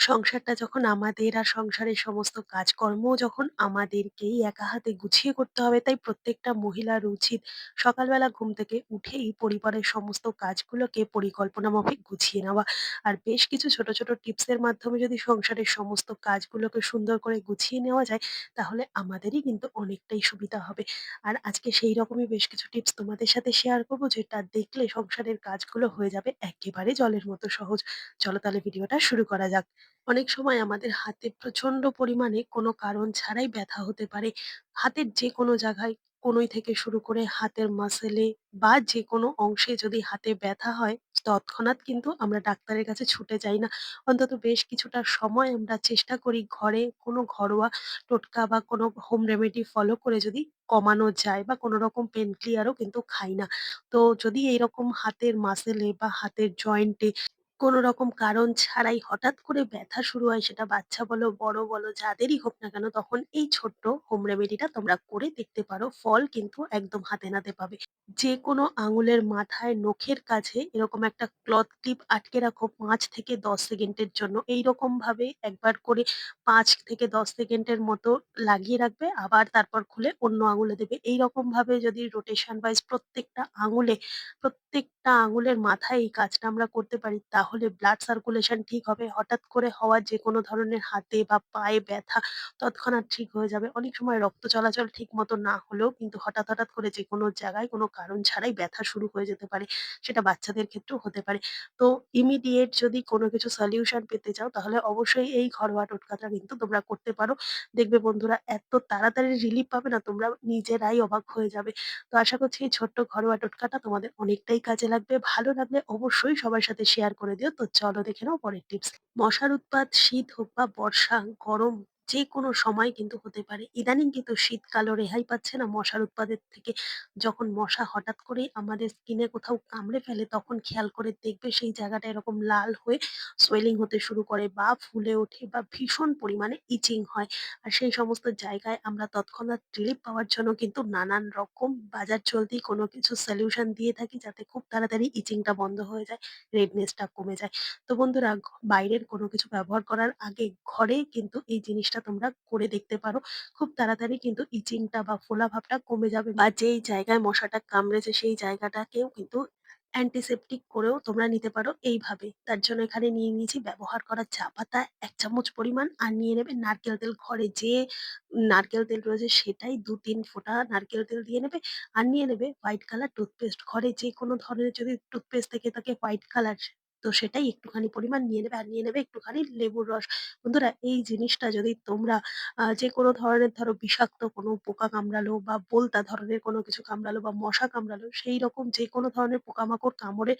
সংসারটা যখন আমাদের আর সংসারের সমস্ত কাজকর্ম যখন আমাদেরকেই একা হাতে গুছিয়ে করতে হবে, তাই প্রত্যেকটা মহিলার উচিত সকালবেলা ঘুম থেকে উঠেই পরিবারের সমস্ত কাজগুলোকে পরিকল্পনা মাফিক গুছিয়ে নেওয়া। আর বেশ কিছু ছোট, ছোট টিপসের মাধ্যমে যদি সংসারের সমস্ত কাজগুলোকে সুন্দর করে গুছিয়ে নেওয়া যায়, তাহলে আমাদেরই কিন্তু অনেকটাই সুবিধা হবে। আর আজকে সেই রকমই বেশ কিছু টিপস তোমাদের সাথে শেয়ার করব, যেটা দেখলে সংসারের কাজগুলো হয়ে যাবে একেবারে জলের মতো সহজ। চলো তাহলে ভিডিওটা শুরু করা যাক। অনেক সময় আমাদের হাতে প্রচণ্ড পরিমাণে কোনো কারণ ছাড়াই ব্যথা হতে পারে। হাতের যেকোনো জায়গায় কনুই থেকে শুরু করে হাতের মাসেলে বা যেকোনো অংশে যদি হাতে ব্যথা হয়, তৎক্ষণাৎ কিন্তু আমরা ডাক্তারের কাছে ছুটে যাই না। অন্তত বেশ কিছুটা সময় আমরা চেষ্টা করি ঘরে কোনো ঘরোয়া টোটকা বা কোনো হোম রেমেডি ফলো করে যদি কমানো যায় বা কোনো রকম পেইন ক্লিয়ারও কিন্তু খাই না। তো যদি এইরকম হাতের মাসেলে বা হাতের জয়েন্টে কোনো রকম কারণ ছাড়াই হঠাৎ করে ব্যথা শুরু হয় সেটা বাচ্চা বলো, বড় বলো যাদেরই হোক না কেন তখন এই ছোট্ট হোম রেমেডিটা তোমরা করে দেখতে পারো। ফল কিন্তু একদম হাতে নাতে পাবে। যেকোনো আঙুলের মাথায় নখের কাছে এরকম একটা ক্লথ ক্লিপ আটকে রাখো পাঁচ থেকে ১০ সেকেন্ডের জন্য। এইরকমভাবে একবার করে পাঁচ থেকে ১০ সেকেন্ডের মতো লাগিয়ে রাখবে। আবার তারপর খুলে অন্য আঙুলে দেবে। এইরকম ভাবে যদি রোটেশন ওয়াইজ প্রত্যেকটা আঙুলে প্রত্যেকটা আঙুলের মাথায় এই কাজটা আমরা করতে পারি তাহলে ব্লাড সার্কুলেশন ঠিক হবে। হঠাৎ করে হওয়া যেকোনো ধরনের হাতে বা পায়ে ব্যথা তৎক্ষণাৎ ঠিক হয়ে যাবে। অনেক সময় রক্ত চলাচল ঠিক মতো না হলেও কিন্তু হঠাৎ, হঠাৎ করে যেকোনো জায়গায় কোনো কারণ ছাড়াই ব্যথা শুরু হয়ে যেতে পারে। সেটা বাচ্চাদের ক্ষেত্রেও হতে পারে। তো ইমিডিয়েট যদি কোনো কিছু সলিউশন পেতে চাও তাহলে অবশ্যই এই ঘরোয়া টোটকাটা কিন্তু তোমরা করতে পারো। দেখবে বন্ধুরা এত তাড়াতাড়ি রিলিফ পাবে না তোমরা নিজেরাই অবাক হয়ে যাবে। তো আশা করছি এই ছোট্ট ঘরোয়া টোটকাটা তোমাদের অনেকটাই কাজে লাগবে। ভালো লাগলে অবশ্যই সবার সাথে শেয়ার করে দিও। তো চলো দেখে নাও পরের টিপস। মশার উৎপাত শীত হোক বা বর্ষা, গরম যেকোনো সময় কিন্তু হতে পারে। ইদানিং কিন্তু শীতকালও রেহাই পাচ্ছে না মশার উৎপাতের থেকে। যখন মশা হঠাৎ করে আমাদের স্কিনে কোথাও কামড়ে ফেলে তখন খেয়াল করে দেখবে সেই জায়গাটা এরকম লাল হয়ে সোয়েলিং হতে শুরু করে বা ফুলে ওঠে বা ভীষণ পরিমাণে ইচিং হয়। আর সেই সমস্ত জায়গায় আমরা তৎক্ষণাৎ রিলিফ পাওয়ার জন্য কিন্তু নানান রকম বাজার চলতি কোনো কিছু সলিউশন দিয়ে থাকি যাতে খুব তাড়াতাড়ি ইচিংটা বন্ধ হয়ে যায়, রেডনেসটা কমে যায়। তো বন্ধুরা বাইরের কোনো কিছু ব্যবহার করার আগে ঘরে কিন্তু এই জিনিসটা তোমরা করে দেখতে পারো। খুব তাড়াতাড়ি কিন্তু ইচিংটা বা ফোলা ভাবটা কমে যাবে বা যেই জায়গায় মশাটা কামড়েছে সেই জায়গাটাকেও কিন্তু অ্যান্টিসেপ্টিক করেও তোমরা নিতে পারো এইভাবে। তার জন্য এখানে নিয়ে নিয়েছি ব্যবহার করা চা পাতা এক চামচ পরিমাণ আর নিয়ে নেবে নারকেল তেল। ঘরে যে নারকেল তেল রয়েছে সেটাই ২-৩ ফোঁটা নারকেল তেল দিয়ে নেবে। আর নিয়ে নেবে হোয়াইট কালার টুথপেস্ট। ঘরে যেকোনো ধরনের যদি টুথপেস্ট থেকে থাকে হোয়াইট কালার তো সেটাই একটুখানি পরিমাণ নিয়ে নেবে। আর নিয়ে নেবে একটুখানি লেবুর রস। বন্ধুরা এই জিনিসটা যদি তোমরা আ যেকোনো ধরনের ধরো বিষাক্ত কোনো পোকা কামড়ালো বা বোলতা ধরনের কোনো কিছু কামড়ালো বা মশা কামড়ালো সেইরকম যেকোনো ধরনের পোকামাকড় কামড়ে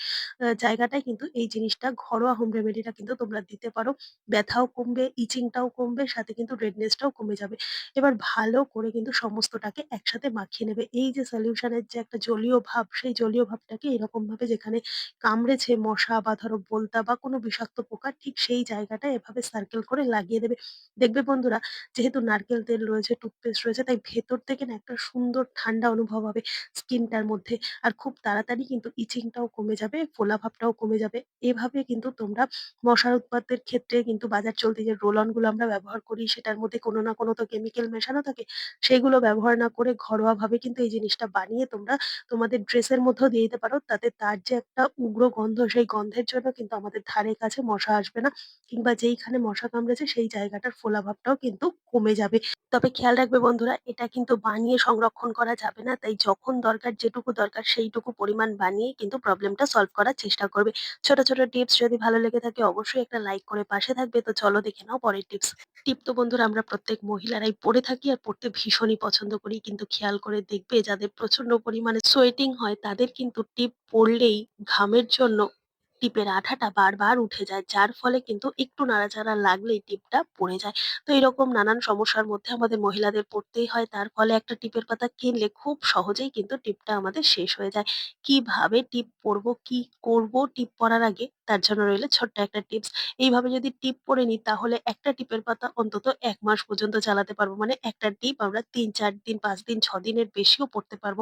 জায়গাটায় কিন্তু এই জিনিসটা ঘরোয়া হোম রেমেডিটা কিন্তু তোমরা দিতে পারো। ব্যথাও কমবে, ইচিংটাও কমবে, সাথে কিন্তু রেডনেসটাও কমে যাবে। এবার ভালো করে কিন্তু সমস্তটাকে একসাথে মাখিয়ে নেবে। এই যে সলিউশন এর যে একটা জলীয় ভাব, সেই জলীয় ভাবটাকে এরকম ভাবে যেখানে কামড়েছে মশা বা বোলতা বা কোনো বিষাক্ত পোকা ঠিক সেই জায়গাটা এভাবে সার্কেল করে লাগিয়ে দেবে। দেখবে বন্ধুরা যেহেতু নারকেল তেল রয়েছে, টুথপেস্ট রয়েছে তাই ভেতর থেকে না একটা সুন্দর ঠান্ডা অনুভব হবে স্কিনটার মধ্যে। আর খুব তাড়াতাড়ি কিন্তু ইচিংটাও কমে যাবে, ফোলা ভাবটাও কমে যাবে। এভাবে কিন্তু তোমরা মশার উৎপাতের ক্ষেত্রে কিন্তু বাজার চলতি যে রোল অনগুলো আমরা ব্যবহার করি সেটার মধ্যে কোনো না কোনো তো কেমিক্যাল মেশানো থাকে। সেগুলো ব্যবহার না করে ঘরোয়াভাবে কিন্তু এই জিনিসটা বানিয়ে তোমরা তোমাদের ড্রেসের মধ্যেও দিয়ে দিতে পারো। তাতে তার যে একটা উগ্র গন্ধ সেই গন্ধের জন্য কিন্তু আমাদের ধারে কাছে মশা আসবে না। কিংবা যেইখানে মশা কামড়েছে সেই জায়গাটার ফোলা ভাবটাও কিন্তু কমে যাবে। তবে খেয়াল রাখবে বন্ধুরা এটা কিন্তু বানিয়ে সংরক্ষণ করা যাবে না। তাই যখন দরকার যেটুকু দরকার সেইটুকু পরিমাণ বানিয়ে কিন্তু প্রবলেমটা সলভ করার চেষ্টা করবে। ছোট, ছোট টিপস যদি ভালো লেগে থাকে অবশ্যই একটা লাইক করে পাশে থাকবে। তো চলো দেখে নাও পরের টিপস। টিপ তো বন্ধুরা আমরা প্রত্যেক মহিলারাই পড়ে থাকি আর পড়তে ভীষণই পছন্দ করি। কিন্তু খেয়াল করে দেখবে যাদের প্রচণ্ড পরিমাণে সোয়েটিং হয় তাদের কিন্তু টিপ পড়লেই ঘামের জন্য টিপের আঠাটা বারবার উঠে যায়। যার ফলে কিন্তু একটু নাড়াচাড়া লাগলেই টিপটা পড়ে যায়। তো এরকম নানান সমস্যার মধ্যে আমাদের মহিলাদের পড়তেই হয়। তার ফলে একটা টিপের পাতা কিনলে খুব সহজেই কিন্তু টিপটা আমাদের শেষ হয়ে যায়। কীভাবে টিপ পরবো কি করব টিপ পরার আগে তার জন্য রইল ছোট্ট একটা টিপস। এইভাবে যদি টিপ পরে নিই তাহলে একটা টিপের পাতা অন্তত এক মাস পর্যন্ত চালাতে পারব। মানে একটা টিপ আমরা ৩, ৪ দিন, পাঁচ দিন, ৬ দিনের বেশিও পড়তে পারব।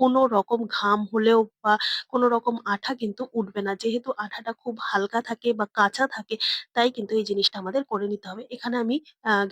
কোনো রকম ঘাম হলেও বা কোনো রকম আঠা কিন্তু উঠবে না। যেহেতু আঠাটা খুব হালকা থাকে বা কাঁচা থাকে তাই কিন্তু এই জিনিসটা আমাদের করে নিতে হবে। এখানে আমি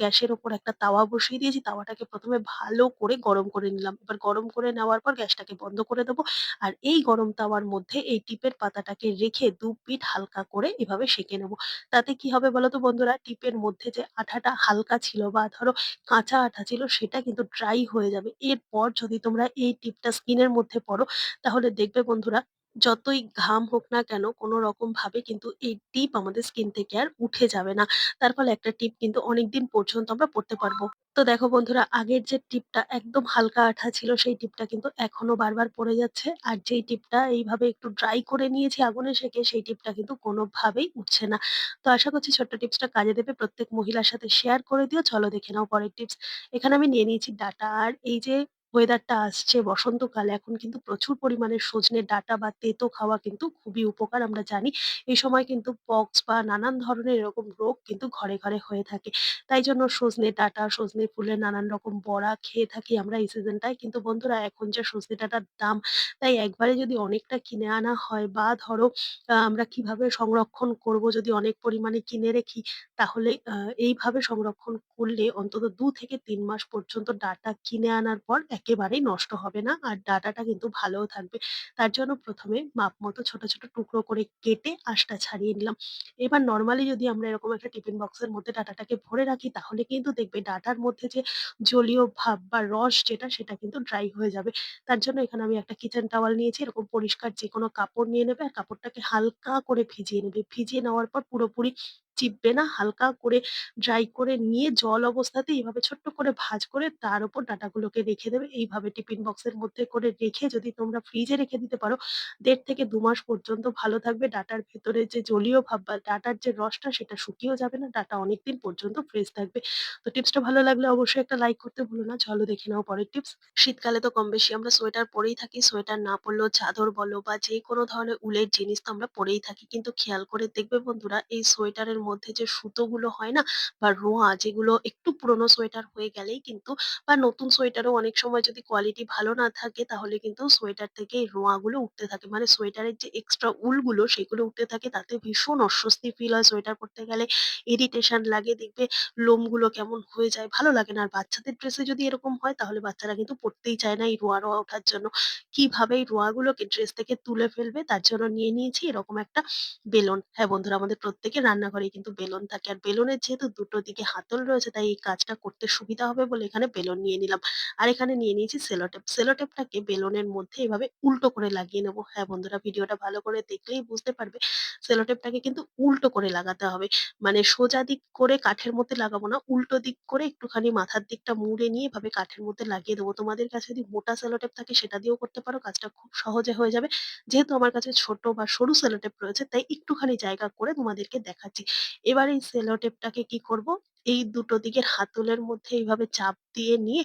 গ্যাসের ওপর একটা তাওয়া বসিয়ে দিয়েছি। তাওয়াটাকে প্রথমে ভালো করে গরম করে নিলাম। এবার গরম করে নেওয়ার পর গ্যাসটাকে বন্ধ করে দেবো। আর এই গরম তাওয়ার মধ্যে এই টিপের পাতাটাকে রেখে দু পিঠ হালকা করে এভাবে সেঁকে নেব। তাতে কি হবে বলো তো বন্ধুরা? টিপের মধ্যে যে আঠাটা হালকা ছিল বা ধরো কাঁচা আঠা ছিল সেটা কিন্তু ড্রাই হয়ে যাবে। এরপর যদি তোমরা এই টিপটা স্কিনের মধ্যে পড়ো, তাহলে দেখবে বন্ধুরা যতই ঘাম হোক না কেন, কোনো রকমভাবে কিন্তু এই টিপ আমাদের স্কিন থেকে আর উঠে যাবে না। তার ফলে একটা টিপ কিন্তু অনেকদিন পর্যন্ত আমরা পড়তে পারব। তো দেখো বন্ধুরা, আগের যে টিপটা একদম হালকা আঠা ছিল, সেই টিপটা কিন্তু এখনও বারবার পড়ে যাচ্ছে। আর যেই টিপটা এইভাবে একটু ড্রাই করে নিয়েছি আগুনে সেঁকে, সেই টিপটা কিন্তু কোনোভাবেই উঠছে না। তো আশা করছি ছোট্ট টিপসটা কাজে দেবে। প্রত্যেক মহিলার সাথে শেয়ার করে দিও। চলো দেখে নাও পরের টিপস। এখানে আমি নিয়ে নিয়েছি ডাটা আর এই যে ওয়েদারটা আসছে বসন্তকাল এখন কিন্তু প্রচুর পরিমাণে সজনে ডাঁটা বা তেঁতো খাওয়া কিন্তু খুবই উপকার আমরা জানি। এই সময় কিন্তু পক্স বা নানান ধরনের এরকম রোগ কিন্তু ঘরে, ঘরে হয়ে থাকে। তাই জন্য সজনে ডাঁটা, সজনে ফুলের নানান রকম বড়া খেয়ে থাকি আমরা এই সিজনটায়। কিন্তু বন্ধুরা এখন যে সজনে ডাঁটার দাম তাই একবারে যদি অনেকটা কিনে আনা হয় বা ধরো আমরা কীভাবে সংরক্ষণ করব যদি অনেক পরিমাণে কিনে রেখি তাহলে এইভাবে সংরক্ষণ করলে অন্তত ২ থেকে ৩ মাস পর্যন্ত ডাঁটা কিনে আনার পর একেবারেই নষ্ট হবে না। আর ডাঁটাটা কিন্তু ভালোও থাকবে। তার জন্য ১ম এ মাপ মতো ছোট, ছোট টুকরো করে কেটে আঁশটা ছাড়িয়ে নিলাম। এবার নরমালি যদি আমরা এরকম একটা টিফিন বক্সের মধ্যে ডাঁটাটাকে ভরে রাখি তাহলে কিন্তু দেখবে ডাঁটার মধ্যে যে জলীয় ভাব বা রস যেটা সেটা কিন্তু ড্রাই হয়ে যাবে। তার জন্য এখানে আমি একটা কিচেন টাওয়াল নিয়েছি। এরকম পরিষ্কার যেকোনো কাপড় নিয়ে নেবে আর কাপড়টাকে হালকা করে ভিজিয়ে নেবে। ভিজিয়ে নেওয়ার পর পুরোপুরি চিপবে না, হালকা করে ড্রাই করে নিয়ে জল অবস্থাতে এইভাবে ছোট্ট করে ভাজ করে তার উপর ডাঁটাগুলোকে রেখে দেবে। এইভাবে টিফিন বক্সের মধ্যে করে রেখে যদি তোমরা ফ্রিজে রেখে দিতে পারো দেড় থেকে ২ মাস পর্যন্ত ভালো থাকবে। ডাঁটার ভেতরে যে জলীয় ভাব বা ডাঁটার যে রসটা সেটা শুকিয়েও যাবে না। ডাটা অনেকদিন পর্যন্ত ফ্রেশ থাকবে। তো টিপসটা ভালো লাগলে অবশ্যই একটা লাইক করতে ভুলো না। চলো দেখে নাও পরের টিপস। শীতকালে তো কম বেশি আমরা সোয়েটার পরেই থাকি। সোয়েটার না পরলেও চাদর বলো বা যেকোনো ধরনের উলের জিনিস তো আমরা পরেই থাকি। কিন্তু খেয়াল করে দেখবে বন্ধুরা এই সোয়েটারের মধ্যে যে সুতোগুলো হয় না বা রোঁয়া যেগুলো একটু পুরোনো সোয়েটার হয়ে গেলেই কিন্তু বা নতুন সোয়েটারও অনেক সময় যদি কোয়ালিটি ভালো না থাকে তাহলে কিন্তু সোয়েটার থেকে এই রোঁয়াগুলো উঠতে থাকে। মানে সোয়েটারের যে এক্সট্রা উলগুলো সেগুলো উঠতে থাকে তাতে ভীষণ অস্বস্তি ফিল হয় সোয়েটার পরতে গেলে। ইরিটেশন লাগে দেখবে লোমগুলো কেমন হয়ে যায়, ভালো লাগে না। আর বাচ্চাদের ড্রেসে যদি এরকম হয় তাহলে বাচ্চারা কিন্তু পড়তেই চায় না এই রোয়া রোঁয়া ওঠার জন্য। কীভাবে এই রোঁয়াগুলোকে ড্রেস থেকে তুলে ফেলবে তার জন্য নিয়ে নিয়েছি এরকম একটা বেলুন। হ্যাঁ, বন্ধুরা আমাদের প্রত্যেকের রান্নাঘরেই কিন্তু বেলুন থাকে। আর বেলুনের যেহেতু দুটো দিকে হাতল রয়েছে তাই এই কাজটা করতে সুবিধা হবে বলে এখানে বেলুন নিয়ে নিলাম। আর এখানে নিয়ে নিয়েছি সেলোটেপ। সেলোটেপটাকে বেলুনের মধ্যে এভাবে উল্টো করে লাগিয়ে নেব হ্যাঁ, বন্ধুরা ভিডিওটা ভালো করে দেখলেই বুঝতে পারবে সেলোটেপটাকে কিন্তু উল্টো করে লাগাতে হবে। মানে সোজা দিক করে কাঠের মধ্যে লাগাবো না, উল্টো দিক করে একটুখানি মাথার দিকটা মুড়ে নিয়ে এভাবে কাঠের মধ্যে লাগিয়ে দেবো। তোমাদের কাছে যদি মোটা সেলোটেপ থাকে সেটা দিয়েও করতে পারো। কাজটা খুব সহজে হয়ে যাবে। যেহেতু আমার কাছে ছোট বা সরু সেলোটেপ রয়েছে তাই একটুখানি জায়গা করে তোমাদেরকে দেখাচ্ছি। এবার এই সেলোটেপটাকে কি করব, এই দুটো দিকের হাতলের মধ্যে এইভাবে চাপ দিয়ে নিয়ে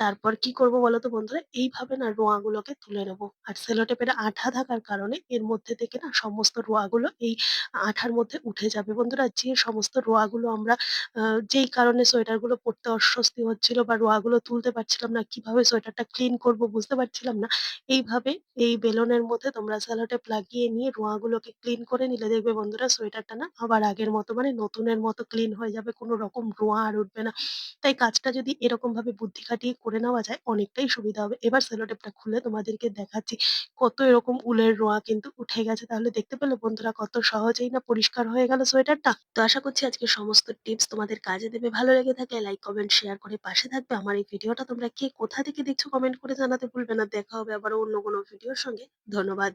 তারপর কি করব বলতো বন্ধুরা? এইভাবে না রোঁয়াগুলোকে তুলে নেব। আর সেলোটেপের আঠা থাকার কারণে এর মধ্যে থেকে না সমস্ত রোঁয়াগুলো এই আঠার মধ্যে উঠে যাবে। বন্ধুরা যে সমস্ত রোঁয়াগুলো আমরা যেই কারণে সোয়েটারগুলো পরতে অস্বস্তি হচ্ছিল বা রোঁয়াগুলো তুলতে পারছিলাম না, কীভাবে সোয়েটারটা ক্লিন করব বুঝতে পারছিলাম না। এইভাবে এই বেলুনের মধ্যে তোমরা সেলোটেপ লাগিয়ে নিয়ে রোঁয়াগুলোকে ক্লিন করে নিলে দেখবে বন্ধুরা সোয়েটারটা না আবার আগের মতো মানে নতুনের মতো ক্লিন হয়ে যাবে। কোনো রকম রোঁয়া আর উঠবে না। তাই কাজটা যদি এরকমভাবে বুদ্ধি খাটিয়ে করে নেওয়া যায় অনেকটাই সুবিধা হবে। এবার সেলোটেপটা খুলে তোমাদেরকে দেখাচ্ছি কত এরকম উলের রোঁয়া কিন্তু উঠে গেছে। তাহলে দেখতে পেলে বন্ধুরা কত সহজেই না পরিষ্কার হয়ে গেল সোয়েটারটা। তো আশা করছি আজকে সমস্ত টিপস তোমাদের কাজে দেবে। ভালো লেগে থাকলে লাইক, কমেন্ট, শেয়ার করে পাশে থাকবে। আমার এই ভিডিওটা তোমরা কে কোথা থেকে দেখছ কমেন্ট করে জানাতে ভুলবে না। দেখা হবে আবার অন্য কোনো ভিডিওর সঙ্গে। ধন্যবাদ।